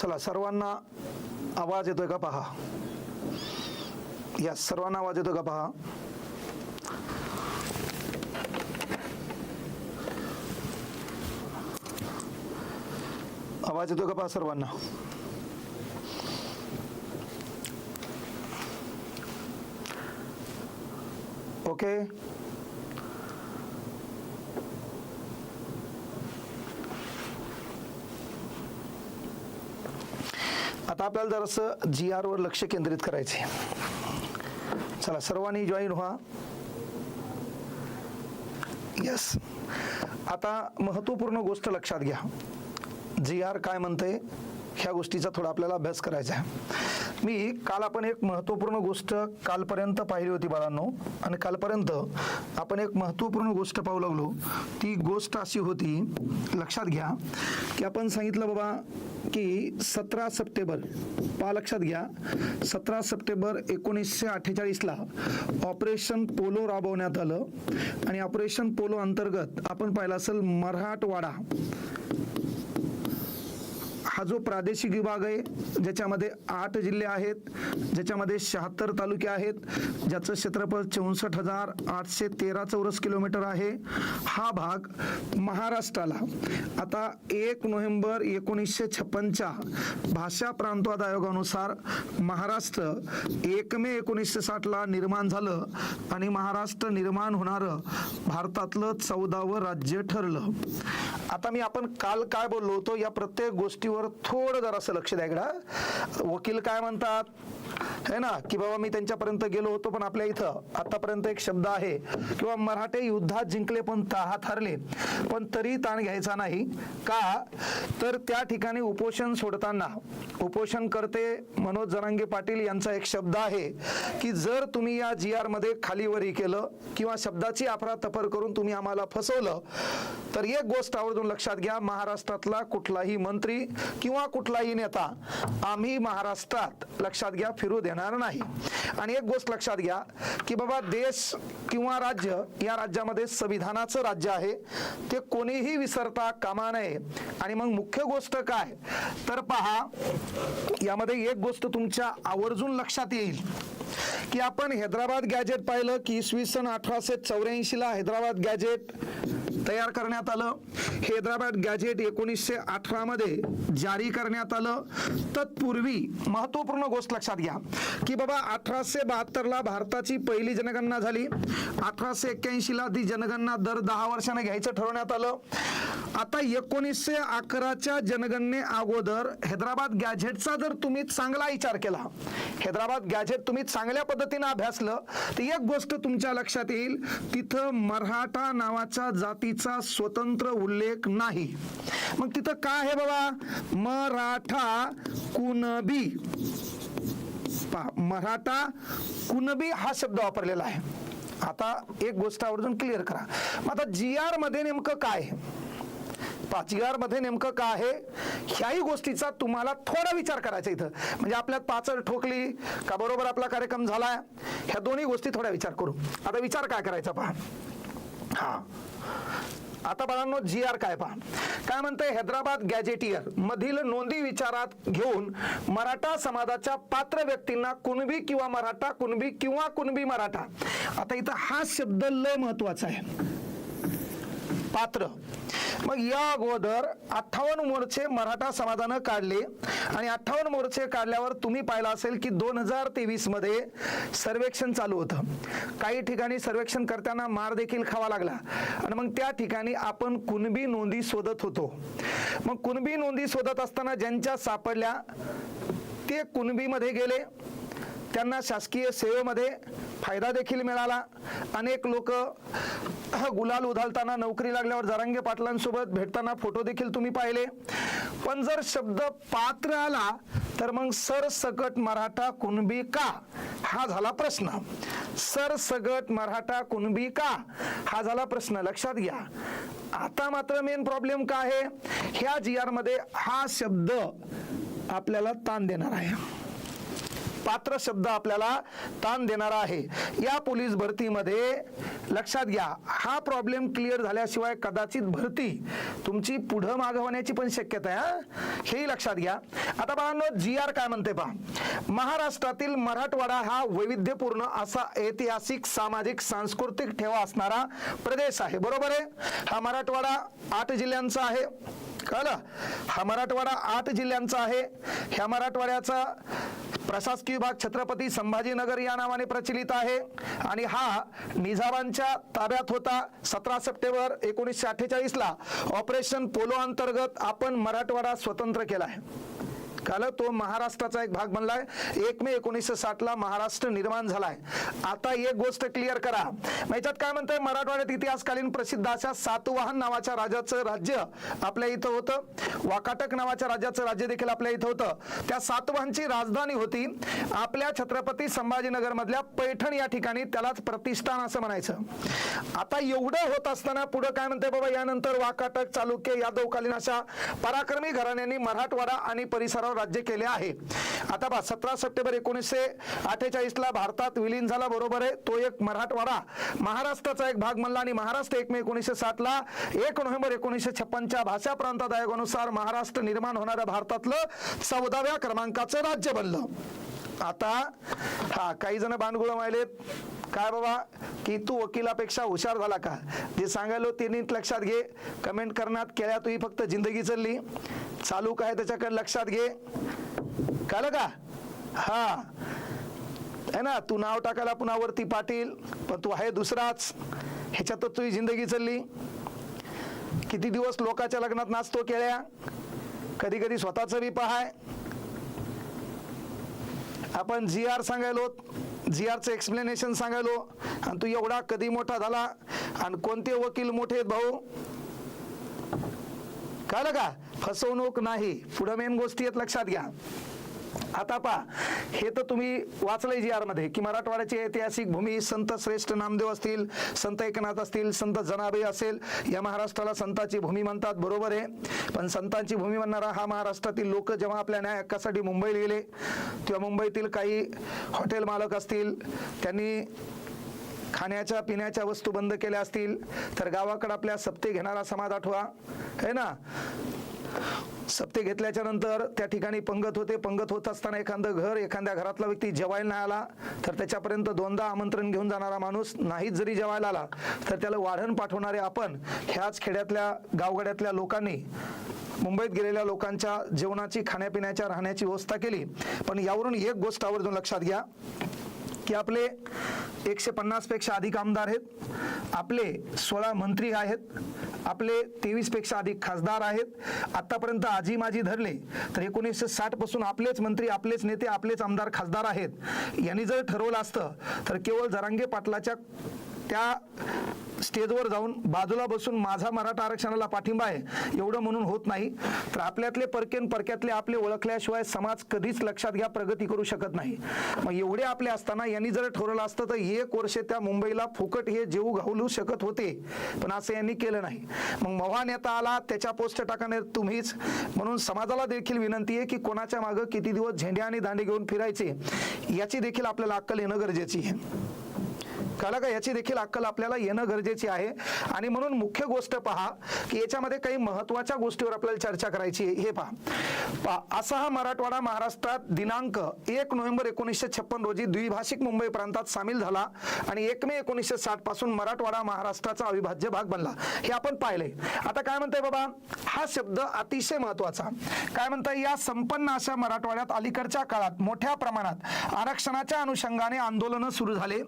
चला सर्वांना आवाज येतोय का पहा? या सर्वांना आवाज येतोय का पहा? आवाज येतोय का पहा सर्वांना? ओके आता आपल्याला जरासं जी आरवर लक्ष केंद्रित करायचे चला सर्वांनी जॉईन व्हा. यस आता महत्त्वपूर्ण गोष्ट लक्षात घ्या. जी आर काय म्हणते ह्या गोष्टीचा थोडा आपल्याला अभ्यास करायचा आहे. मी काल आपण एक महत्त्वपूर्ण गोष्ट कालपर्यंत पाहिली होती बाळांनो. आणि कालपर्यंत आपण एक महत्त्वपूर्ण गोष्ट पाहू लागलो. ती गोष्ट अशी होती लक्षात घ्या की आपण सांगितलं बाबा की सतरा सप्टेंबर पहा लक्षात घ्या सतरा सप्टेंबर एकोणीसशे अठ्ठेचाळीसला ऑपरेशन पोलो राबवण्यात आलं. आणि ऑपरेशन पोलो अंतर्गत आपण पाहिलं असेल मराठवाडा. हा जो प्रादेशिक विभाग आहे ज्याच्यामध्ये आठ जिल्हे आहेत ज्याच्यामध्ये शहात्तर तालुके आहेत ज्याचं क्षेत्रफळ चौसष्ट हजार आठशे तेरा चौरस किलोमीटर आहे हा भाग महाराष्ट्राला आता एक नोव्हेंबर एकोणीसशे छप्पनच्या भाषा प्रांतवाद आयोगानुसार महाराष्ट्र एक मे एकोणीसशे साठला निर्माण झालं आणि महाराष्ट्र निर्माण होणारं भारतातलं चौदावं राज्य ठरलं. आता मी आपण काल काय बोललो होतो या प्रत्येक गोष्टीवर थोडं जरासं लक्ष द्या इकडं. वकील काय म्हणतात? है ना? की बाबा मी त्यांच्यापर्यंत गेलो होतो पण आपल्या इथं आतापर्यंत एक शब्द आहे. किंवा मराठे युद्धात जिंकले पण हात हरले पण तरी ताण घ्यायचा नाही. का? तर त्या ठिकाणी उपोषण सोडताना उपोषण करते मनोज जरांगे पाटील यांचा एक शब्द आहे की जर तुम्ही या जी आरमध्ये खालीवरी केलं किंवा शब्दाची अफरातफर करून तुम्ही आम्हाला फसवलं तर एक गोष्ट आवर्जून लक्षात घ्या महाराष्ट्रातला कुठलाही मंत्री किंवा कुठलाही नेता आम्ही महाराष्ट्रात लक्षात घ्या फिरू देणार नाही. आणि एक गोष्ट लक्षात घ्या की बाबा देश किंवा राज्य या राज्यामध्ये संविधानाचं राज्य आहे. ते कोणीही विसरता कामा नये. आणि मग मुख्य गोष्ट काय? तर पहा यामध्ये एक गोष्ट तुमच्या आवर्जून लक्षात येईल. की आपण हैदराबाद गॅजेट पाहिलं की इसवी सन अठराशे चौऱ्याऐंशीला हैदराबाद गॅजेट तयार करण्यात आलं. हैदराबाद गॅजेट एकोणीसशे अठरामध्ये जारी करण्यात आलं. तत्पूर्वी महत्त्वपूर्ण गोष्ट लक्षात घ्या की बाबा अठराशे बहात्तरला भारताची पहिली जनगणना झाली. अठराशे एक्क्याऐंशीला ती जनगणना दर दहा वर्षाने घ्यायचं ठरवण्यात आलं. आता एकोणीसशे अकराच्या जनगणने अगोदर हैदराबाद गॅझेटचा जर तुम्ही चांगला विचार केला हैदराबाद गॅझेट तुम्ही चांगल्या पद्धतीने अभ्यासलं तर एक गोष्ट तुमच्या लक्षात येईल तिथं मराठा नावाच्या जातीचा स्वतंत्र उल्लेख नाही. मग तिथं काय आहे बाबा? मराठा कुणबी. मराठा कुणबी हा शब्द वापरलेला आहे. आता एक गोष्ट आवर्जून क्लिअर करा. आता जी आरमध्ये नेमकं काय आहे पाचगारमध्ये नेमकं काय आहे? ह्याही गोष्टीचा तुम्हाला थोडा विचार करायचा इथं. म्हणजे आपल्यात पाचर ठोकली का बरोबर आपला कार्यक्रम झालाय? ह्या दोन्ही गोष्टी थोडा विचार करू. आता विचार काय करायचा पहा. हा. आता बाळांनो जी आर काय पहा. काय म्हणते हैदराबाद गॅजेटियर मधील नोंदी विचारात घेऊन मराठा समाजाच्या पात्र व्यक्तींना कुणबी किंवा मराठा कुणबी किंवा कुणबी मराठा. आता इथं हा शब्द लय महत्त्वाचा आहे. पात्र. मग या अगोदर अठ्ठावन्न मोर्चे मराठा समाजानं काढले आणि अठ्ठावन्न मोर्चे काढल्यावर तुम्ही पाहिलं असेल की दोन हजार तेवीसमध्ये सर्वेक्षण चालू होतं. काही ठिकाणी सर्वेक्षण करताना मार देखील खावा लागला. आणि मग त्या ठिकाणी आपण कुणबी नोंदी शोधत होतो. मग कुणबी नोंदी शोधत असताना ज्यांच्या सापडल्या ते कुणबीमध्ये गेले. त्यांना शासकीय सेवेमध्ये फायदा देखील मिळाला. अनेक लोक गुलाल उधळताना नोकरी लागल्यावर जरांगे पाटलांसोबत भेटताना फोटो देखील तुम्ही पाहिले. पण जर शब्द पात्र आला तर मग सरसकट मराठा कुणबी का? हा झाला प्रश्न. सरसगट मराठा कुणबी का? हा झाला प्रश्न. लक्षात घ्या. आता मात्र मेन प्रॉब्लेम काय आहे? ह्या जी आरमध्ये हा शब्द आपल्याला ताण देणार आहे. पात्र शब्द आपल्याला ताण देणारा आहे. या पोलीस भरतीमध्ये लक्षात घ्या हा प्रॉब्लेम क्लिअर झाल्याशिवाय कदाचित भरती तुमची पुढं मागं होण्याची पण शक्यता आहे हेही लक्षात घ्या. आता बाळांनो जी आर काय म्हणते पहा? महाराष्ट्रातील मराठवाडा हा वैविध्यपूर्ण असा ऐतिहासिक सामाजिक सांस्कृतिक ठेवा असणारा प्रदेश आहे. बरोबर आहे? हा मराठवाडा आठ जिल्ह्यांचा आहे. कळलं? हा मराठवाडा आठ जिल्ह्यांचा आहे. ह्या मराठवाड्याचा प्रशासकीय विभाग छत्रपती संभाजीनगर या नावाने प्रचलित आहे. आणि हा निझामांच्या ताब्यात होता सतरा सप्टेंबर एकोणीसशे अठ्ठेचाळीसला. ऑपरेशन पोलो अंतर्गत आपण मराठवाडा स्वतंत्र केला आहे. काल तो महाराष्ट्राचा एक भाग बनलाय. एक मे एकोणीसशे साठ ला महाराष्ट्र निर्माण झालाय. आता एक गोष्ट क्लिअर करा. याच्यात काय म्हणतंय? मराठवाड्यात इतिहासकालीन प्रसिद्ध अशा सातवाहन नावाच्या राजाचं राज्य आपल्या इथं होतं. वाकाटक नावाच्या राज्याचं राज्य देखील आपल्या इथं होतं. त्या सातवाहनची राजधानी होती. आपल्या छत्रपती संभाजीनगर मधल्या पैठण या ठिकाणी त्यालाच प्रतिष्ठान असं म्हणायचं. आता एवढं होत असताना पुढे काय म्हणते बाबा? यानंतर वाकाटक चालुक्य यादवकालीन अशा पराक्रमी घराण्यांनी मराठवाडा आणि परिसरावर राज्य केले आहे. आता पहा सतरा सप्टेंबर एकोणीसशे अठ्ठेचाळीस ला भारतात विलीन झाला बरोबर आहे. तो एक मराठवाडा. महाराष्ट्राचा एक भाग म्हणला आणि महाराष्ट्र एक मे एकोणीसशे सातला एक नोव्हेंबर एकोणीसशे छप्पनच्या भाषा प्रांतात आयोगानुसार महाराष्ट्र निर्माण होणाऱ्या भारतातलं चौदाव्या क्रमांकाचं राज्य बनलं. आता हा काही जण बांडगुळ माहिलेत काय बाबा की तू वकिलापेक्षा हुशार झाला का? जे सांगायलो ते नीट लक्षात घे. कमेंट करण्यात केल्या तुही फक्त जिंदगी चालली. चालू काय त्याच्याकडे लक्षात घे. कळलं का? हा. आहे ना? तू नाव टाकायला पुन्हा वरती पाटील पण तू आहे दुसराच. ह्याच्यातच तुझी जिंदगी चालली. किती दिवस लोकांच्या लग्नात नाचतो केळ्या? कधी कधी स्वतःच बी पहाय. आपण जी आर सांगायलो जी आरचं एक्सप्लेनेशन सांगायलो आणि तू एवढा कधी मोठा झाला आणि कोणते वकील मोठे आहेत भाऊ? कळलं का फसवणूक नाही. पुढे मेन गोष्टी आहेत लक्षात घ्या. आता पहा हे तर तुम्ही वाचलंय जी आरमध्ये की मराठवाड्याची ऐतिहासिक भूमी संत श्रेष्ठ नामदेव असतील संत एकनाथ असतील संत जनाबाई असेल या महाराष्ट्राला संतांची भूमी म्हणतात बरोबर आहे. पण संतांची भूमी म्हणणारा हा महाराष्ट्रातील लोक जेव्हा आपल्या न्याय हक्कासाठी मुंबईला गेले तेव्हा मुंबईतील काही हॉटेल मालक असतील त्यांनी खाण्याच्या पिण्याच्या वस्तू बंद केल्या असतील तर गावाकडे आपल्या सप्ते घेणारा समाज आठवा है ना? सप्ते घेतल्याच्या नंतर त्या ठिकाणी पंगत होते. पंगत होत असताना एखादं घर एखाद्या घरातला व्यक्ती जेवायला नाही आला तर त्याच्यापर्यंत दोनदा आमंत्रण घेऊन जाणारा माणूस नाहीच जरी जेवायला आला तर त्याला वाढण पाठवणारे आपण ह्याच खेड्यातल्या गावगड्यातल्या लोकांनी मुंबईत गेलेल्या लोकांच्या जेवणाची खाण्यापिण्याच्या राहण्याची व्यवस्था केली. पण यावरून एक गोष्ट आवर्जून लक्षात घ्या की आपले एकशे पन्नासपेक्षा अधिक आमदार आहेत. आपले सोळा मंत्री आहेत. आपले तेवीसपेक्षा अधिक खासदार आहेत. आत्तापर्यंत आजी माजी धरले तर एकोणीसशे साठपासून आपलेच मंत्री आपलेच नेते आपलेच आमदार खासदार आहेत. यांनी जर ठरवलं असतं तर केवळ जरांगे पाटलाच्या त्या स्टेजवर जाऊन बाजूला बसून माझा मराठा आरक्षणाला पाठिंबा आहे एवढं म्हणून होत नाही. तर आपल्यातले परकेन परक्यातले आपले ओळखल्याशिवाय समाज कधीच लक्षात घ्या प्रगती करू शकत नाही. मग एवढे आपले असताना यांनी जर ठरवलं असतं तर एक वर्ष त्या मुंबईला फुकट हे जेऊ घालू शकत होते. पण असं यांनी केलं नाही. मग मव्हा नेता आला त्याच्या पोस्ट टाकाने तुम्हीच. म्हणून समाजाला देखील विनंती आहे की कोणाच्या मागं किती दिवस झेंडे आणि दांडे घेऊन फिरायचे याची देखील आपल्याला अक्कल येणं गरजेची आहे. कळलं का याची देखील अक्कल आपल्याला येणं गरजेची आहे. आणि म्हणून मुख्य गोष्ट पहा की याच्यामध्ये काही महत्त्वाच्या गोष्टीवर आपल्याला चर्चा करायची आहे. हे पहा. पहा असा हा मराठवाडा महाराष्ट्रात दिनांक एक नोव्हेंबर एकोणीसशे छप्पन रोजी द्विभाषिक मुंबई प्रांतात सामील झाला आणि एक मे एकोणीसशे साठपासून मराठवाडा महाराष्ट्राचा अविभाज्य भाग बनला. हे आपण पाहिलंय. आता काय म्हणताय बाबा? हा शब्द अतिशय महत्त्वाचा काय म्हणताय? या संपन्न अशा मराठवाड्यात अलीकडच्या काळात मोठ्या प्रमाणात आरक्षणाच्या अनुषंगाने आंदोलनं सुरू झाले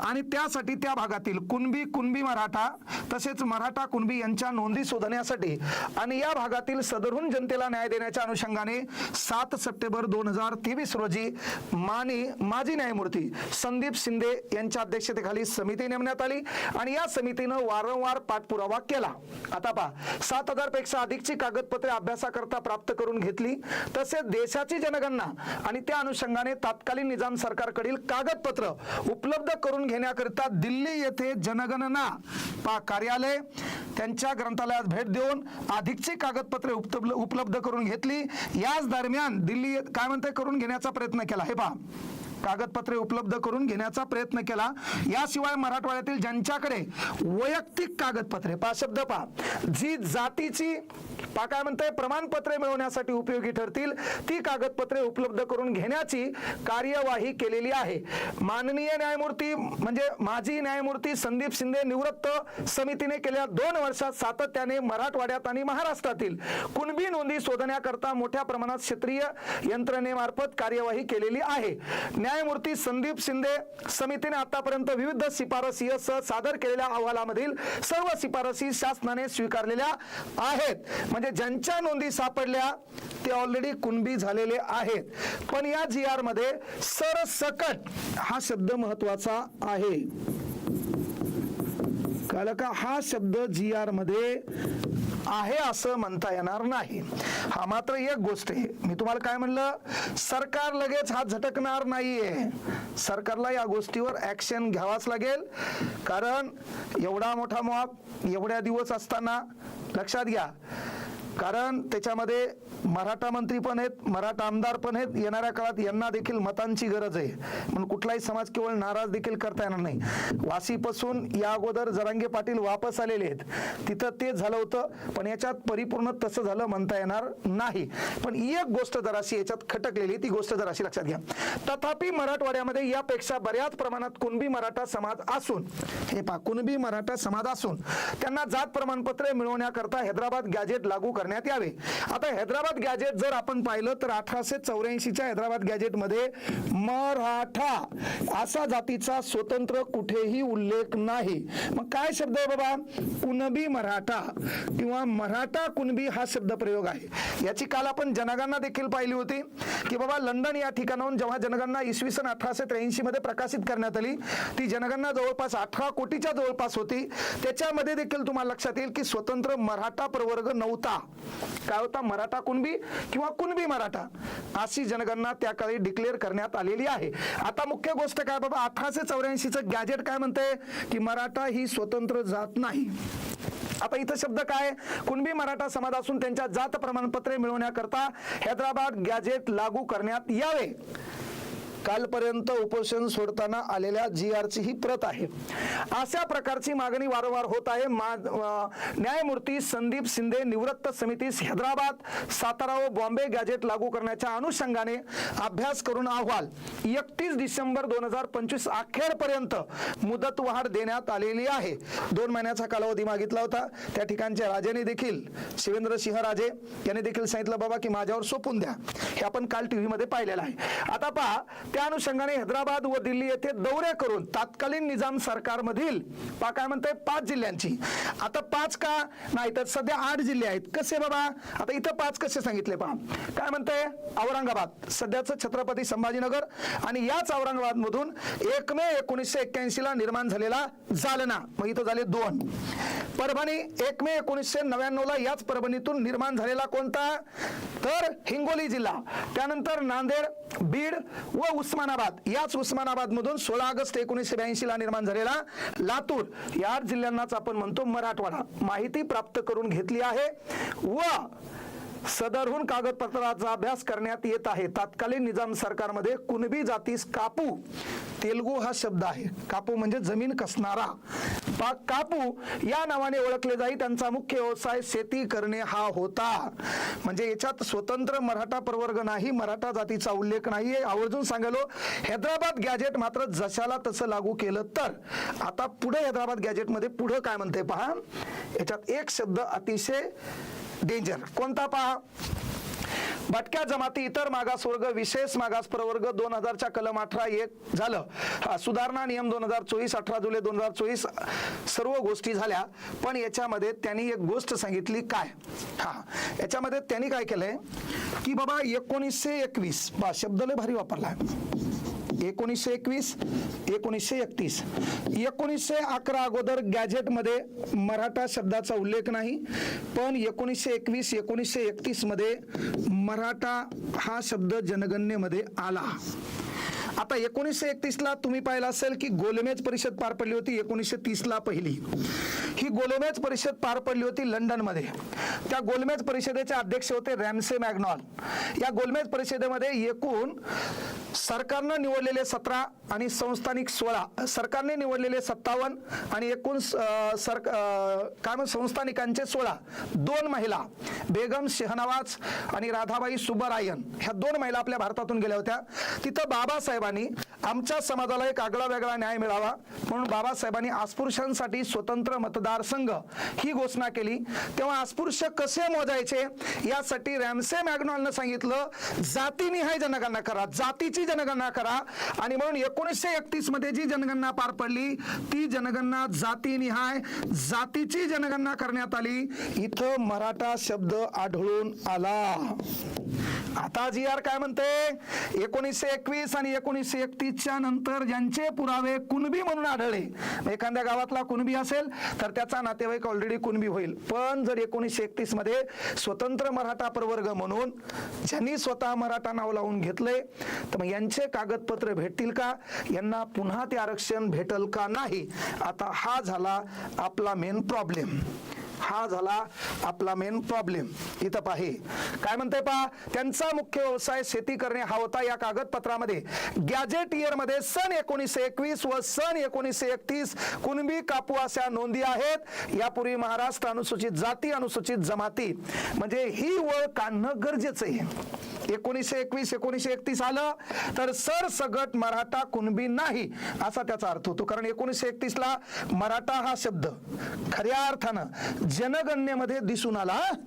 आणि त्यासाठी त्या भागातील कुणबी कुणबी मराठा तसेच मराठा कुणबी यांच्या नोंदी शोधण्यासाठी आणि या भागातील सदरहून जनतेला न्याय देण्याच्या अनुषंगाने सात सप्टेंबर दोन हजार तेवीस रोजी माने माजी न्यायमूर्ती संदीप शिंदे यांच्या अध्यक्षतेखाली समिती नेमण्यात आली आणि या समितीनं वारंवार पाठपुरावा केला. आता पहा सात हजारपेक्षा अधिकची कागदपत्रे अभ्यासाकरता प्राप्त करून घेतली तसेच देशाची जनगणना आणि त्या अनुषंगाने तत्कालीन निजाम सरकारकडील कागदपत्र उपलब्ध करून घेण्याकरिता करता दिल्ली येथे जनगणना. पा कार्यालय त्यांच्या ग्रंथालयात भेट देऊन अधिकची कागदपत्रे उपलब्ध उपलब्ध करून घेतली. याच दरम्यान दिल्ली काय म्हणते? करून घेण्याचा प्रयत्न केला. हे पहा. कागदपत्रे उपलब्ध करून घेण्याचा प्रयत्न केला. याशिवाय मराठवाड्यातील ज्यांच्याकडे वैयक्तिक कागदपत्रे पा शब्द पा जी जातीची पा काय म्हणते प्रमाणपत्रे मिळवण्यासाठी उपयोगी ठरतील ती कागदपत्रे उपलब्ध करून घेण्याची कार्यवाही केलेली आहे. माननीय न्यायमूर्ती म्हणजे माजी न्यायमूर्ती संदीप शिंदे निवृत्त समितीने केल्या दोन वर्षात सातत्याने मराठवाड्यात आणि महाराष्ट्रातील कुणबी नोंदी शोधण्याकरता मोठ्या प्रमाणात क्षेत्रीय यंत्रणेमार्फत कार्यवाही केलेली आहे. न्यायमूर्ती संदीप शिंदे समितीने आतापर्यंत विविध शिफारसी सह सादर केलेल्या अहवालामधील सर्व शिफारसी शासनाने स्वीकारलेल्या आहेत. म्हणजे ज्यांच्या नोंदी सापडल्या ते ऑलरेडी कुणबी झालेले आहेत. पण या जी आरमध्ये सरसकट हा शब्द महत्त्वाचा आहे. कळलं का? हा शब्द जी आरमध्ये आहे असं म्हणता येणार नाही. हा मात्र एक गोष्ट आहे. मी तुम्हाला काय म्हणलं? सरकार लगेच हा झटकणार नाहीये. सरकारला या गोष्टीवर ऍक्शन घ्यावाच लागेल. कारण एवढा मोठा मॉब एवढ्या दिवस असताना लक्षात घ्या कारण त्याच्यामध्ये मराठा मंत्री पण आहेत मराठा आमदार पण आहेत. येणाऱ्या काळात यांना देखील मतांची गरज आहे. म्हणून कुठलाही समाज केवळ नाराज देखील करता येणार नाही. वासीपासून या अगोदर जरांगे पाटील वापस आलेले आहेत. तिथं ते झालं होतं पण याच्यात परिपूर्ण तसं झालं म्हणता येणार नाही. पण एक गोष्ट जराशी याच्यात खटकलेली ती गोष्ट जराशी लक्षात घ्या. तथापि मराठवाड्यामध्ये यापेक्षा बऱ्याच प्रमाणात कुणबी मराठा समाज असून हे पा कुणबी मराठा समाज असून त्यांना जात प्रमाणपत्रे मिळवण्याकरता हैदराबाद गॅजेट लागू करण्यात यावे. आता हैदराबाद गॅजेट जर आपण पाहिलं तर अठराशे चौऱ्याऐंशीच्या हैदराबाद गॅजेटमध्ये मराठा असा जातीचा स्वतंत्र कुठेही उल्लेख नाही. मग काय शब्द आहे बाबा? कुणबी मराठा किंवा मराठा कुणबी हा शब्द प्रयोग आहे. याची काल आपण जनगणना देखील पाहिली होती की बाबा लंडन या ठिकाणाहून जेव्हा जनगणना इसवी सन अठराशे त्र्याऐंशी मध्ये प्रकाशित करण्यात आली ती जनगणना जवळपास अठरा कोटीच्या जवळपास होती. त्याच्यामध्ये देखील तुम्हाला लक्षात येईल की स्वतंत्र मराठा प्रवर्ग नव्हता. काय होता? मराठा कुणबी किंवा कुणबी मराठा अशी जनगणना त्या काळी डिक्लेअर करण्यात आलेली आहे. आता मुख्य गोष्ट काय बाबा? अठराशे चौऱ्याऐंशीचं गॅजेट काय म्हणते की मराठा ही स्वतंत्र जात नाही. आता इथं शब्द काय? कुणबी मराठा समाज असून त्यांच्या जात प्रमाणपत्रे मिळवण्याकरता हैदराबाद गॅजेट लागू करण्यात यावे. कालपर्यंत उपोषण सोडताना आलेल्या जी आरची ही प्रत आहे. अशा प्रकारची मागणी वारंवार होत आहे. न्यायमूर्ती संदीप शिंदे निवृत्त समिती हैदराबाद सातारा व बॉम्बे गॅजेट लागू करण्याच्या अनुषंगाने अभ्यास करून अहवाल एकतीस डिसेंबर दोन हजार पंचवीस अखेरपर्यंत मुदतवाढ देण्यात आलेली आहे. दोन महिन्याचा कालावधी मागितला होता. त्या ठिकाणच्या राजाने देखील शिवेंद्र सिंह राजे यांनी देखील सांगितलं बाबा की माझ्यावर सोपून द्या. हे आपण काल टीव्ही मध्ये पाहिलेलं आहे. आता पहा त्या अनुषंगाने हैदराबाद व दिल्ली येथे दौरे करून तत्कालीन निजाम सरकारमधील पा काय म्हणते पाच जिल्ह्यांची. आता पाच का? नाही तर सध्या आठ जिल्हे आहेत. कसे बाबा? आता इथं पाच कसे सांगितले पहा. काय म्हणते औरंगाबाद. सध्याचं छत्रपती संभाजीनगर आणि याच औरंगाबाद मधून एक मे एकोणीसशे एक्क्याऐंशी ला निर्माण झालेला जालना. मग इथं झाले दोन. परभणी एक मे एकोणीसशे नव्याण्णव ला याच परभणीतून निर्माण झालेला कोणता? तर हिंगोली जिल्हा. त्यानंतर नांदेड बीड व उस्मानाबाद. याच उस्मानाबाद मधून सोळा ऑगस्ट एकोणीसशे ब्याऐंशी ला निर्माण झालेला लातूर या जिल्ह्यांनाच आपण म्हणतो मराठवाडा. माहिती प्राप्त करून घेतली आहे. व सदरहून कागदपत्राचा अभ्यास करण्यात येत आहे. तत्कालीन निजाम सरकारमध्ये कुणबी जातीस कापू? तेलगू हा शब्द आहे. कापू म्हणजे जमीन कसणारा. कापू या नावाने ओळखले जाई त्यांचा मुख्य व्यवसाय शेती करणे हा होता. म्हणजे याच्यात स्वतंत्र मराठा प्रवर्ग नाही मराठा जातीचा उल्लेख नाहीये. आवर्जून सांगालो हैदराबाद गॅजेट मात्र जशाला तसं लागू केलं तर. आता पुढे हैदराबाद गॅजेटमध्ये पुढे काय म्हणते पहा. याच्यात एक शब्द अतिशय डेंजर कोणता पहा. भटक्या जमाती इतर मागासवर्ग विशेष मागास प्रवर्ग दोन हजारच्या कलम अठरा एक झालं. सुधारणा नियम दोन हजार चोवीस अठरा जुलै दोन हजार चोवीस सर्व गोष्टी झाल्या. पण याच्यामध्ये त्यांनी एक गोष्ट सांगितली काय? हा याच्यामध्ये त्यांनी काय केलंय? की बाबा एकोणीसशे एकवीस बा शब्द लय भारी वापरलाय एकोणीसशे एकवीस एकोणीसशे एकतीस. एकोणीसशे अकरा अगोदर गॅझेटमध्ये मराठा शब्दाचा उल्लेख नाही पण एकोणीसशे एकवीस एकोणीसशे एकतीसमध्ये मराठा हा शब्द जनगणनेमध्ये आला. आता एकोणीसशे एकतीसला तुम्ही पाहिलं असेल की गोलमेज परिषद पार पडली होती एकोणीसशे तीसला पहिली. ही गोलमेज परिषद पार पडली होती लंडनमध्ये. त्या गोलमेज परिषदेचे अध्यक्ष होते रॅमसे मॅग्नॉल. या गोलमेज परिषदेमध्ये एकूण सरकारनं निवडलेले सतरा आणि संस्थानिक सोळा. सरकारने निवडलेले सत्तावन्न आणि एकूण सर अं, काय म्हणतात संस्थानिकांचे सोळा. दोन महिला बेगम शेहनवाज आणि राधाबाई सुब्बरायन. ह्या दोन महिला आपल्या भारतातून गेल्या होत्या. तिथं बाबासाहेब बाबासाहेबांनी आमच्या समाजाला एक आगळा वेगळा न्याय मिळावा म्हणून बाबासाहेबांनी अस्पृश्यांसाठी स्वतंत्र मतदारसंघ ही घोषणा केली. तेव्हा अस्पृश्य कसे मोजायचे यासाठी रॅमसे मॅग्नॉलनं सांगितलं जातीनिहाय जनगणना करा जातीची जनगणना करा. आणि म्हणून एकोणीसशे एकतीसमध्ये जी जनगणना पार पडली ती जनगणना जातीनिहाय जातीची जनगणना करण्यात आली. इथं मराठा शब्द आढळून आला. आता जी आर काय म्हणते? एकोणीसशे एकवीस आणि एकोणीसशे एकतीसच्या नंतर ज्यांचे पुरावे कुणबी म्हणून आढळले. एखाद्या गावातला कुणबी असेल तर त्याचा नातेवाईक ऑलरेडी कुणबी होईल. पण जर एकोणीसशे एकतीसमध्ये स्वतंत्र मराठा प्रवर्ग म्हणून ज्यांनी स्वतः मराठा नाव लावून घेतले तर मग यांचे कागदपत्र भेटतील का? यांना पुन्हा ते आरक्षण भेटल का नाही? आता हा झाला आपला मेन प्रॉब्लेम हा झाला आपला मेन प्रॉब्लेम इथं पाहे काय म्हणते पहा? त्यांचा मुख्य व्यवसाय शेती करणे हा होता या कागदपत्रामध्ये. गॅजेट इयरमध्ये सन एकोणीसशे एकवीस व सन एकोणीसशे एकतीस कुणबी कापू अशा नोंदी आहेत. यापूर्वी महाराष्ट्र अनुसूचित जाती अनुसूचित जमाती. म्हणजे ही वळ काढणं गरजेचं आहे. एकोणीसशे एकवीस एकोणीसशे एकतीस आलं तर सर सगट मराठा कुणबी नाही असा त्याचा अर्थ होतो. कारण एकोणीसशे एकतीस ला मराठा हा शब्द खऱ्या अर्थानं जनगणनेमध्ये दिसून आला. हं?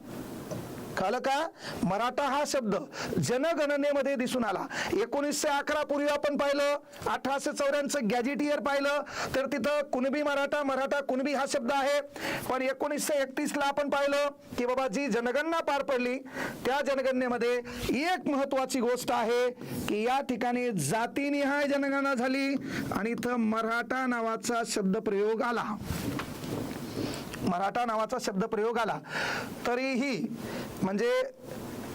कळलं का? मराठा हा शब्द जनगणनेमध्ये दिसून आला. एकोणीसशे अकरा पूर्वी आपण पाहिलं अठराशे चौऱ्याण्णव गॅजेट इयर पाहिलं तर तिथं कुणबी मराठा मराठा कुणबी हा शब्द आहे. पण एकोणीसशे एकतीस ला आपण पाहिलं की बाबा जी जनगणना पार पडली त्या जनगणनेमध्ये एक महत्वाची गोष्ट आहे की या ठिकाणी जातीनिहाय जनगणना झाली आणि इथं मराठा नावाचा शब्द प्रयोग आला. मराठा नावाचा शब्द प्रयोग आला तरीही म्हणजे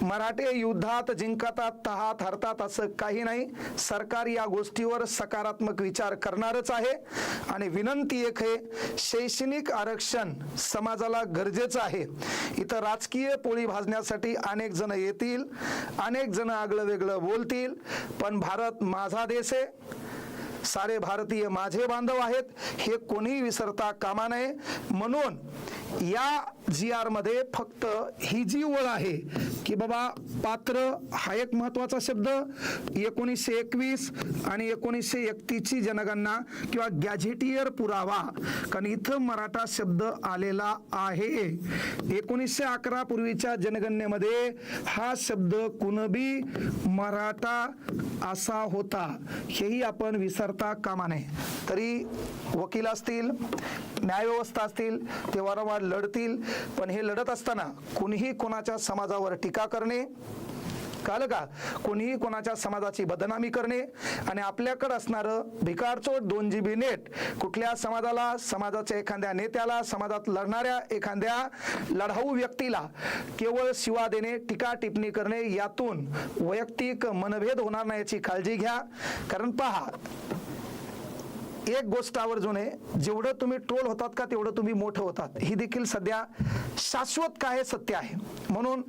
मराठे युद्धात जिंकतात तहात हरतात असं काही नाही. सरकार या गोष्टीवर सकारात्मक विचार करणारच आहे. आणि विनंती एक आहे शैक्षणिक आरक्षण समाजाला गरजेचं आहे. इथं राजकीय पोळी भाजण्यासाठी अनेक जण येतील अनेक जण आगळं वेगळं बोलतील. पण भारत माझा देश आहे. सारे भारतीय माझे बांधव आहेत. हे कोणी विसरता कामा नये. म्हणून या जी आरमध्ये फक्त ही जी ओळ आहे की बाबा पात्र हा एक महत्त्वाचा शब्द. एकोणीसशे एकवीस आणि एकोणीसशे एकतीसची जनगणना किंवा गॅझेटियर पुरावा. कारण इथं मराठा शब्द आलेला आहे. एकोणीसशे अकरा पूर्वीच्या जनगणनेमध्ये हा शब्द कुणबी मराठा असा होता. हेही आपण करता कामा नये. तरी वकील असतील न्यायव्यवस्था असतील ते वारंवार लढतील. पण हे लढत असताना कुणीही कोणाच्या समाजावर टीका करणे कळलं का कोणीही कोणाच्या समाजाची बदनामी करणे आणि आपल्याकडे असणारं भिकारचोट दोन जी बी नेट कुठल्या समाजाला समाजाच्या एखाद्या नेत्याला समाजात लढणाऱ्या एखाद्या लढाऊ व्यक्तीला केवळ शिवा देणे टीका टिप्पणी करणे यातून वैयक्तिक मनभेद होणार नाही याची काळजी घ्या. कारण पहा एक गोष्ट आवर्जून आहे जेवढं तुम्ही ट्रोल होतात का तेवढं तुम्ही मोठं होतात. ही देखील सध्या शाश्वत काय सत्य आहे. म्हणून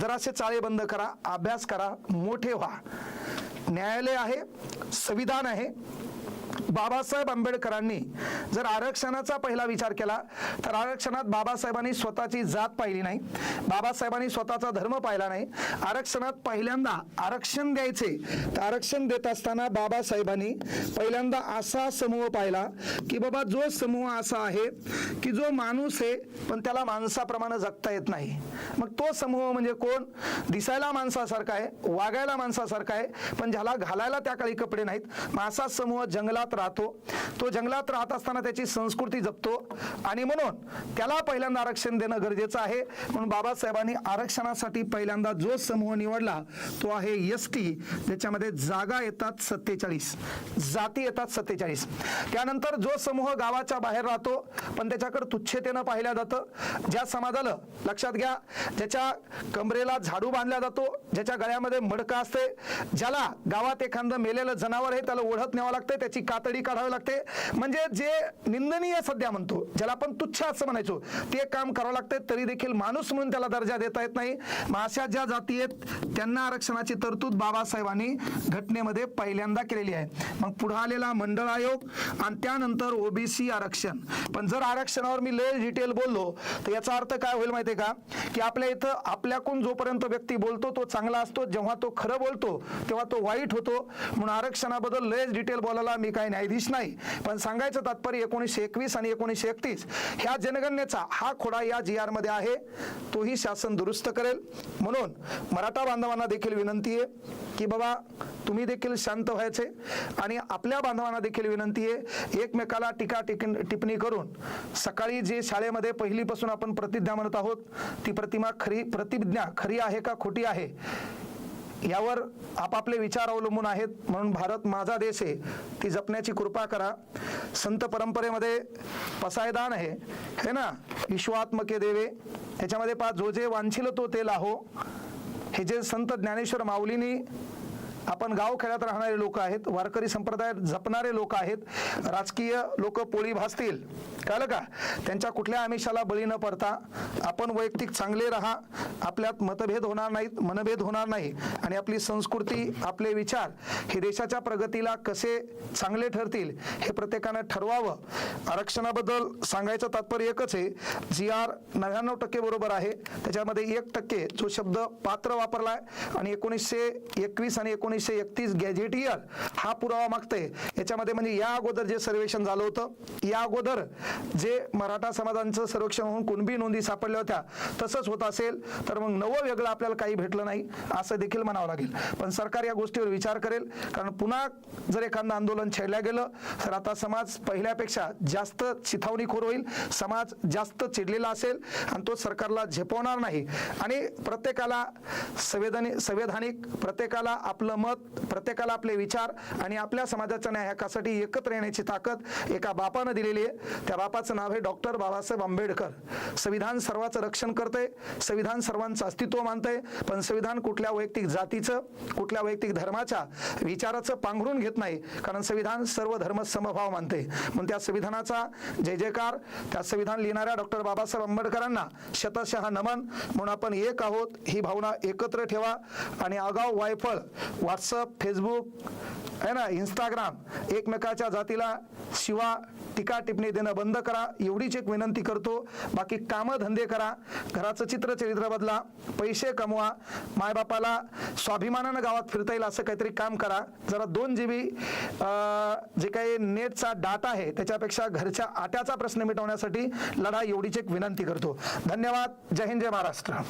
जरासे चाळे बंद करा अभ्यास करा मोठे व्हा. न्यायालय आहे संविधान आहे बाबासाहेब आंबेडकरांनी जर आरक्षणाचा पहिला विचार केला तर आरक्षणात बाबासाहेबांनी स्वतःची जात पाहिली नाही बाबासाहेबांनी स्वतःचा धर्म पाहिला नाही. आरक्षणात पहिल्यांदा आरक्षण द्यायचे तर आरक्षण देत असताना बाबासाहेबांनी पहिल्यांदा असा समूह पाहिला की बाबा जो समूह असा आहे की जो माणूस आहे पण त्याला माणसाप्रमाणे जगता येत नाही. मग तो समूह म्हणजे कोण? दिसायला माणसासारखा आहे वागायला माणसासारखा आहे पण ज्याला घालायला त्या काळी कपडे नाहीत. मग असा समूह जंगलात राहतो. तो जंगलात राहत असताना त्याची संस्कृती जपतो. आणि म्हणून त्याला पहिल्यांदा आरक्षण देणं गरजेचं आहे. म्हणून बाबासाहेबांनी आरक्षणासाठी पहिल्यांदा जो समूह निवडला तो आहे एस टी. ज्याच्यामध्ये जागा येतात सत्तेचाळीस. जाती येतात सत्तेचाळीस. त्यानंतर जो समूह गावाच्या बाहेर राहतो पण त्याच्याकडे तुच्छतेनं पाहिलं जातं. ज्या समाजाला लक्षात घ्या ज्याच्या कमरेला झाडू बांधला जातो ज्याच्या गळ्यामध्ये मडकं असते ज्याला गावात एखादं मेलेलं जनावर आहे त्याला ओढत न्यावं लागतं त्याची कातडी काढावी लागते. म्हणजे जे निंदनीय सध्या म्हणतो ज्याला आपण तुच्छ असं म्हणायचो ते काम करावं लागते तरी देखील माणूस म्हणून त्याला दर्जा देता येत नाही. मग अशा ज्या जाती आहेत त्यांना आरक्षणाची तरतूद बाबासाहेबांनी घटनेमध्ये पहिल्यांदा केलेली आहे. मग पुढे आलेला मंडळ आयोग आणि त्यानंतर ओबीसी आरक्षण. पण जर आरक्षणावर मी लय डिटेल बोललो तर याचा अर्थ काय होईल माहिती का? की आपल्या इथं आपल्याकडून जोपर्यंत व्यक्ती बोलतो तो चांगला असतो. जेव्हा तो खरं बोलतो तेव्हा तो वाईट होतो. म्हणून आरक्षणाबद्दल लयच डिटेल बोलायला मी काही न्यायाधीश नाही. पण सांगायचं तात्पर्य एकोणीसशे एकवीस आणि एकोणीसशे एकतीस. ह्या जनगणनेचा हा खोडा या जी आरमध्ये आहे. तोही शासन दुरुस्त करेल. म्हणून मराठा बांधवांना देखील विनंती आहे की बाबा तुम्ही देखील शांत व्हायचे. आणि आपल्या बांधवांना देखील विनंती आहे एकमेकाला टीका टिक- टिप्पणी करून सकाळी जे शाळेमध्ये पहिलीपासून आपण प्रतिज्ञा म्हणत आहोत ती प्रतिमा खरी प्रतिज्ञा खरी आहे का खोटी आहे? यावर आपापले विचार अवलंबून आहेत. म्हणून भारत माझा देश आहे. ती जपण्याची कृपा करा. संत परंपरेमध्ये पसायदान आहे. हे ना? विश्वात्मके देवे. याच्यामध्ये पा जो जे वांछिल तो ते लाहो. हे जे संत ज्ञानेश्वर माऊलींनी आपण गाव खेड्यात राहणारे लोक आहेत वारकरी संप्रदायात जपणारे लोक आहेत राजकीय लोक पोळी भासतील कळलं का? त्यांच्या कुठल्या आमिषाला बळी न पडता आपण वैयक्तिक चांगले राहा आपल्यात मतभेद होणार नाहीत मनभेद होणार नाही. आणि आपली संस्कृती आपले विचार हे देशाच्या प्रगतीला कसे चांगले ठरतील हे प्रत्येकानं ठरवावं. आरक्षणाबद्दल सांगायचं तात्पर्य एकच आहे जी आर नव्याण्णव टक्के बरोबर आहे. त्याच्यामध्ये एक टक्के जो शब्द पात्र वापरला आहे आणि एकोणीसशे एकवीस आणि एकोणीसशे एकतीस गॅजेट हा पुरावा मागते याच्यामध्ये म्हणजे या अगोदर जे सर्वेक्षण झालं होतं या अगोदर जे मराठा समाजांचं सर्वेक्षण होऊन कुणबी नोंदी सापडल्या होत्या तसंच होत असेल तर मग नवं वेगळं आपल्याला काही भेटलं नाही असं देखील म्हणावं लागेल. पण सरकार या गोष्टीवर विचार करेल कारण पुन्हा जर एखादं आंदोलन छेडल्या गेलं तर आता समाज पहिल्यापेक्षा जास्त चिथावणीखोर होईल समाज जास्त चिडलेला असेल आणि तो सरकारला झेपवणार नाही. आणि प्रत्येकाला संवेदनी संवैधानिक प्रत्येकाला आपलं मत प्रत्येकाला आपले विचार आणि आपल्या समाजाच्या न्याय हक्कासाठी एकत्र येण्याची ताकद एका बापानं दिलेली आहे. त्या बापाचं नाव आहे डॉक्टर बाबासाहेब आंबेडकर. संविधान सर्वांचं रक्षण करते संविधान सर्वांचं अस्तित्व मानतंय. पण संविधान कुठल्या वैयक्तिक जातीचं कुठल्या वैयक्तिक धर्माच्या विचाराचं पांघरून घेत नाही. कारण संविधान सर्व धर्म समभाव मानते म्हणून त्या संविधानाचा जय जयकार त्या संविधान लिहिणाऱ्या डॉक्टर बाबासाहेब आंबेडकरांना शतशः नमन. म्हणून आपण एक आहोत. ही भावना एकत्र ठेवा. आणि आगाव वायफळ व्हॉट्सअप फेसबुक आहे ना इंस्टाग्राम एकमेकाच्या जातीला शिवा टीका टिप्पणी देणं बंद करा. एवढीच एक विनंती करतो. बाकी कामं धंदे करा. घराचं चित्र चरित्र बदला पैसे कमवा. मायबापाला स्वाभिमानानं गावात फिरता येईल असं काहीतरी काम करा. जरा दोन जी बी जे काही नेटचा डाटा आहे त्याच्यापेक्षा घरच्या आट्याचा प्रश्न मिटवण्यासाठी लढा एवढीच एक विनंती करतो. धन्यवाद. जय हिंद जय महाराष्ट्र.